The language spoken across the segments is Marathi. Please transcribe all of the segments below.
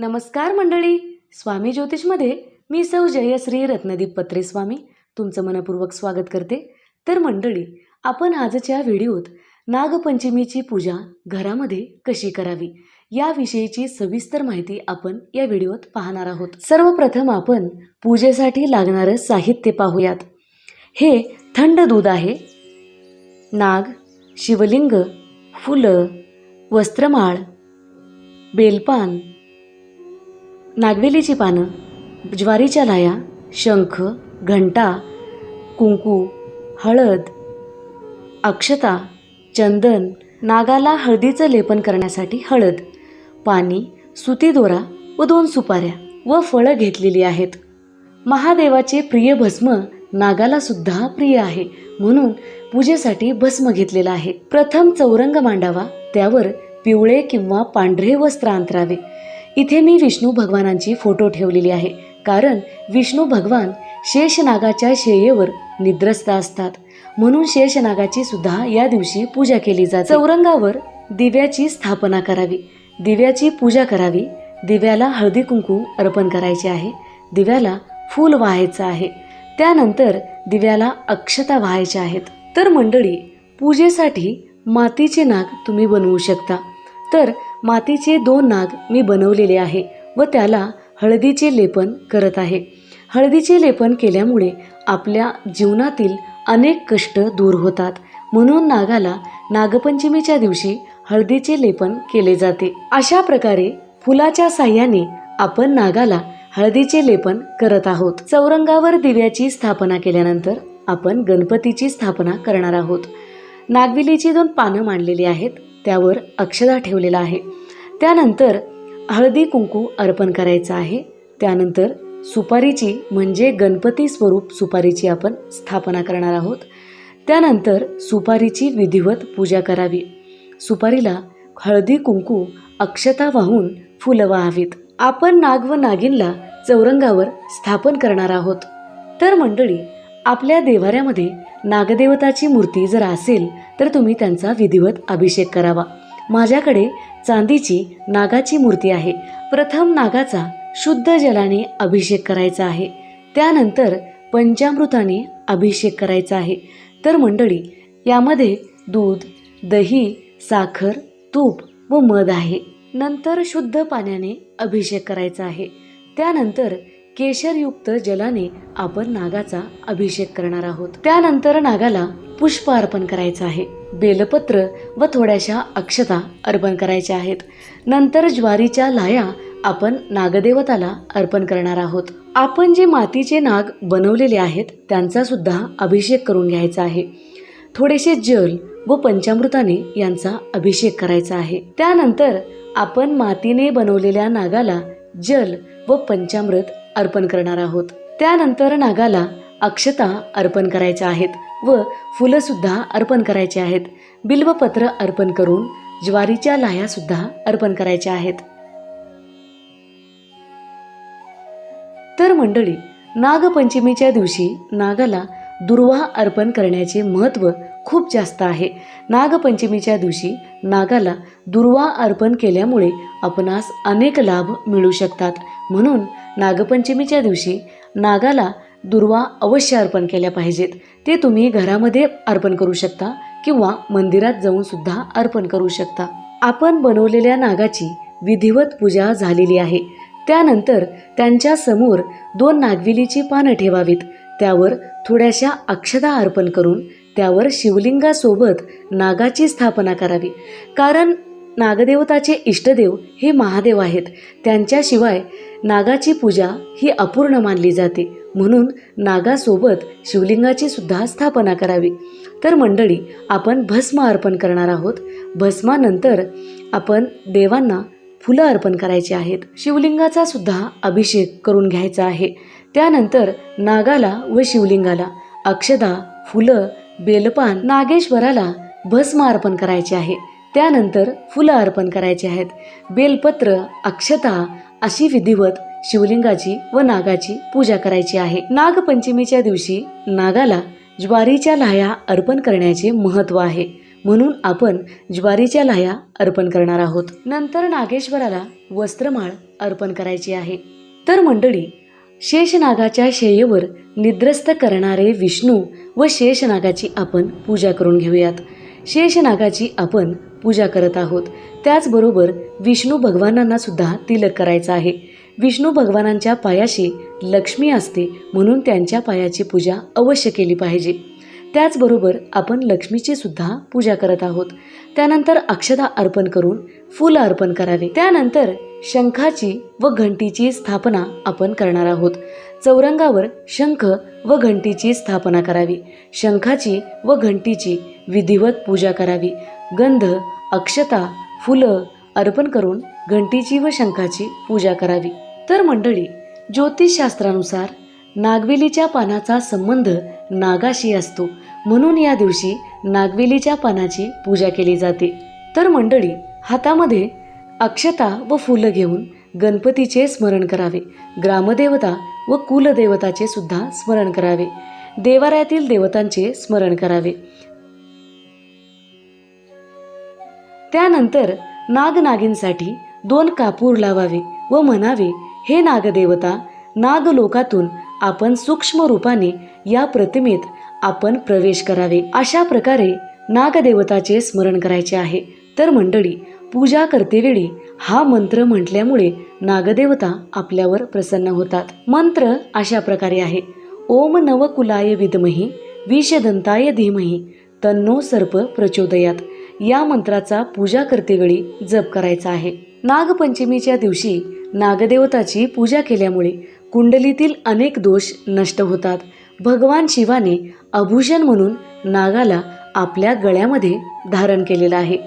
नमस्कार मंडळी. स्वामी ज्योतिषमध्ये मी सौ जयश्री रत्नदीप पत्रे स्वामी तुमचं मनपूर्वक स्वागत करते. तर मंडळी आपण आजच्या व्हिडिओत नागपंचमीची पूजा घरामध्ये कशी करावी याविषयीची सविस्तर माहिती आपण या व्हिडिओत पाहणार आहोत. सर्वप्रथम आपण पूजेसाठी लागणारं साहित्य पाहूयात. हे थंड दूध आहे. नाग शिवलिंग फुलं वस्त्रमाळ बेलपान नागवेलीची पानं ज्वारीच्या लाया शंख घंटा कुंकू हळद अक्षता चंदन नागाला हळदीचं लेपन करण्यासाठी हळद पाणी सुती दोरा व दोन सुपाऱ्या व फळं घेतलेली आहेत. महादेवाचे प्रिय भस्म नागाला सुद्धा प्रिय आहे म्हणून पूजेसाठी भस्म घेतलेला आहे. प्रथम चौरंग मांडावा त्यावर पिवळे किंवा पांढरे वस्त्र अंतरावे. इथे मी विष्णू भगवानांची फोटो ठेवलेली आहे. कारण विष्णू भगवान शेषनागाच्या शेयेवर निद्रस्त असतात. म्हणून शेषनागाची सुद्धा या दिवशी पूजा केली जाते. चौरंगावर दिव्याची स्थापना करावी. दिव्याची पूजा करावी. दिव्याला हळदी कुंकू अर्पण करायचे आहे. दिव्याला फूल व्हायचं आहे. त्यानंतर दिव्याला अक्षता व्हायच्या आहेत. तर मंडळी पूजेसाठी मातीचे नाग तुम्ही बनवू शकता. तर मातीचे दोन नाग मी बनवलेले आहे व त्याला हळदीचे लेपन करत आहे. हळदीचे लेपन केल्यामुळे आपल्या जीवनातील अनेक कष्ट दूर होतात. म्हणून नागाला नागपंचमीच्या दिवशी हळदीचे लेपन केले जाते. अशा प्रकारे फुलाच्या साह्याने आपण नागाला हळदीचे लेपन करत आहोत. चौरंगावर दिव्याची स्थापना केल्यानंतर आपण गणपतीची स्थापना करणार आहोत. नागविलीची दोन पानं मांडलेली आहेत. त्यावर अक्षदा ठेवलेला आहे. त्यानंतर हळदी कुंकू अर्पण करायचं आहे. त्यानंतर सुपारीची म्हणजे गणपती स्वरूप सुपारीची आपण स्थापना करणार आहोत. त्यानंतर सुपारीची विधिवत पूजा करावी. सुपारीला हळदी कुंकू अक्षता वाहून फुलं वाहावीत. आपण नाग व नागिनला चौरंगावर स्थापन करणार आहोत. तर मंडळी आपल्या देवाऱ्यामध्ये नागदेवताची मूर्ती जर असेल तर तुम्ही त्यांचा विधिवत अभिषेक करावा. माझ्याकडे चांदीची नागाची मूर्ती आहे. प्रथम नागाचा शुद्ध जलाने अभिषेक करायचा आहे. त्यानंतर पंचामृताने अभिषेक करायचा आहे. तर मंडळी यामध्ये दूध दही साखर तूप व मध आहे. नंतर शुद्ध पाण्याने अभिषेक करायचा आहे. त्यानंतर केशरयुक्त जलाने आपण नागाचा अभिषेक करणार आहोत. त्यानंतर नागाला पुष्प अर्पण करायचं आहे. बेलपत्र व थोड्याशा अक्षता अर्पण करायच्या आहेत. नंतर ज्वारीच्या लाया आपण नागदेवताला अर्पण करणार आहोत. आपण जे मातीचे नाग बनवलेले आहेत त्यांचा सुद्धा अभिषेक करून घ्यायचा आहे. थोडेसे जल व पंचामृताने यांचा अभिषेक करायचा आहे. त्यानंतर आपण मातीने बनवलेल्या नागाला जल व पंचामृत अर्पण करणार आहोत. त्यानंतर नागाला अक्षता अर्पण करायच्या आहेत व फुलं सुद्धा अर्पण करायचे आहेत. बिल्वपत्र अर्पण करून ज्वारीच्या लाह्यासुद्धा अर्पण करायच्या आहेत. तर मंडळी नागपंचमीच्या दिवशी नागाला दुर्वा अर्पण करण्याचे महत्त्व खूप जास्त आहे. नागपंचमीच्या दिवशी नागाला दुर्वा अर्पण केल्यामुळे आपणास अनेक लाभ मिळू शकतात. म्हणून नागपंचमीच्या दिवशी नागाला दुर्वा अवश्य अर्पण केल्या पाहिजेत. ते तुम्ही घरामध्ये अर्पण करू शकता किंवा मंदिरात जाऊन सुद्धा अर्पण करू शकता. आपण बनवलेल्या नागाची विधिवत पूजा झालेली आहे. त्यानंतर त्यांच्यासमोर दोन नागविलीची पानं ठेवावीत. त्यावर थोड्याशा अक्षदा अर्पण करून त्यावर शिवलिंगासोबत नागाची स्थापना करावी. कारण नागदेवताचे इष्टदेव हे महादेव आहेत. त्यांच्याशिवाय नागाची पूजा ही अपूर्ण मानली जाते. म्हणून नागासोबत शिवलिंगाची सुद्धा स्थापना करावी. तर मंडळी आपण भस्म अर्पण करणार आहोत. भस्मानंतर आपण देवांना फुलं अर्पण करायची आहेत. शिवलिंगाचा सुद्धा अभिषेक करून घ्यायचा आहे. त्यानंतर नागाला व शिवलिंगाला अक्षदा फुलं बेलपान नागेश्वराला भस्म अर्पण करायचे आहे. त्यानंतर फुलं अर्पण करायचे आहेत. बेलपत्र अक्षता अशी विधिवत शिवलिंगाची व नागाची पूजा करायची आहे. नागपंचमीच्या दिवशी नागाला ज्वारीच्या लाह्या अर्पण करण्याचे महत्त्व आहे. म्हणून आपण ज्वारीच्या लाह्या अर्पण करणार आहोत. नंतर नागेश्वराला वस्त्रमाळ अर्पण करायची आहे. तर मंडळी शेषनागाच्या शय्येवर निद्रस्त करणारे विष्णू व शेषनागाची आपण पूजा करून घेऊयात. शेषनागाची आपण पूजा करत आहोत. त्याचबरोबर विष्णू भगवानांना सुद्धा तिलक करायचं आहे. विष्णू भगवानांच्या पायाशी लक्ष्मी असते म्हणून त्यांच्या पायाची पूजा अवश्य केली पाहिजे. त्याचबरोबर आपण लक्ष्मीची सुद्धा पूजा करत आहोत. त्यानंतर अक्षता अर्पण करून फुलं अर्पण करावे. त्यानंतर शंखाची व घंटीची स्थापना आपण करणार आहोत. चौरंगावर शंख व घंटीची स्थापना करावी. शंखाची व घंटीची विधिवत पूजा करावी. गंध अक्षता फुलं अर्पण करून घंटीची व शंखाची पूजा करावी. तर मंडळी ज्योतिषशास्त्रानुसार नागवेलीच्या पानाचा संबंध नागाशी असतो. म्हणून या दिवशी नागवेलीच्या पानाची पूजा केली जाते. तर मंडळी हातामध्ये अक्षता व फुलं घेऊन गणपतीचे स्मरण करावे. ग्रामदेवता व कुलदेवताचे सुद्धा स्मरण करावे. देवाऱ्यातील देवतांचे स्मरण करावे. त्यानंतर नागनागींसाठी दोन कापूर लावावे व म्हणावे हे नागदेवता नागलोकातून आपण सूक्ष्म रूपाने या प्रतिमेत आपण प्रवेश करावे. अशा प्रकारे नागदेवताचे स्मरण करायचे आहे. तर मंडळी पूजा करतेवेळी हा मंत्र म्हटल्यामुळे नागदेवता आपल्यावर प्रसन्न होतात. मंत्र अशा प्रकारे आहे. ओम नवकुलाय विद्मही विषदंताय धीमही तन्नो सर्प प्रचोदयात. या मंत्राचा पूजा करतेवेळी जप करायचा आहे. नागपंचमीच्या दिवशी नागदेवताची पूजा केल्यामुळे कुंडलीतील अनेक दोष नष्ट होतात. भगवान शिवाने आभूषण म्हणून नागाला आपल्या गळ्यामध्ये धारण केलेलं आहे.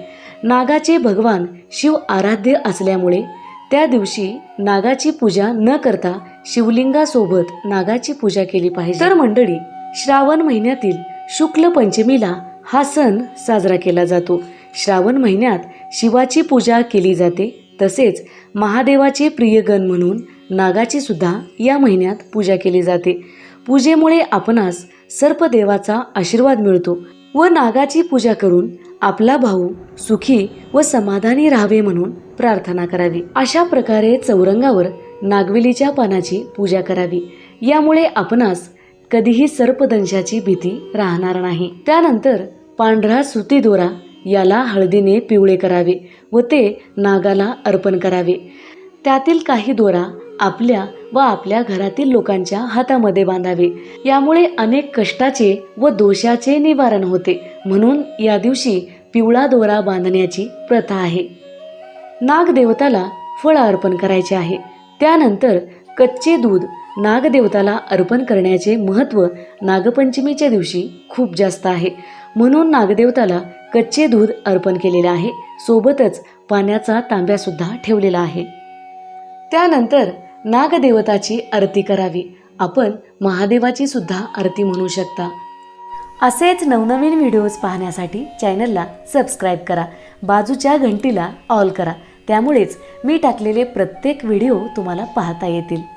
नागाचे भगवान शिव आराध्य असल्यामुळे त्या दिवशी नागाची पूजा न करता शिवलिंगासोबत नागाची पूजा केली पाहिजे. तर मंडळी श्रावण महिन्यातील शुक्ल पंचमीला हा सण साजरा केला जातो. श्रावण महिन्यात शिवाची पूजा केली जाते. तसेच महादेवाचे प्रियगण म्हणून नागाची सुद्धा या महिन्यात पूजा केली जाते. पूजेमुळे आपणास सर्पदेवाचा आशीर्वाद मिळतो व नागाची पूजा करून आपला भाऊ सुखी व समाधानी राहावे म्हणून प्रार्थना करावी. अशा प्रकारे चौरंगावर नागवेलीच्या पानाची पूजा करावी. यामुळे आपणास कधीही सर्पदंशाची भीती राहणार नाही. त्यानंतर पांढरा सुती दोरा याला हळदीने पिवळे करावे व ते नागाला अर्पण करावे. त्यातील काही दोरा आपल्या व आपल्या घरातील लोकांच्या हातामध्ये बांधावे. यामुळे अनेक कष्टाचे व दोषाचे निवारण होते. म्हणून या दिवशी पिवळा दोरा बांधण्याची प्रथा आहे. नागदेवताला फळ अर्पण करायचे आहे. त्यानंतर कच्चे दूध नागदेवताला अर्पण करण्याचे महत्त्व नागपंचमीच्या दिवशी खूप जास्त आहे. म्हणून नागदेवताला कच्चे दूध अर्पण केलेले आहे. सोबतच पाण्याचा तांब्यासुद्धा ठेवलेला आहे. त्यानंतर नागदेवताची आरती करावी. आपण महादेवाची सुद्धा आरती म्हणू शकता. असेच नवनवीन व्हिडिओज पाहण्यासाठी चॅनलला सबस्क्राईब करा. बाजूच्या घंटीला ऑल करा. त्यामुळेच मी टाकलेले प्रत्येक व्हिडिओ तुम्हाला पाहता येतील.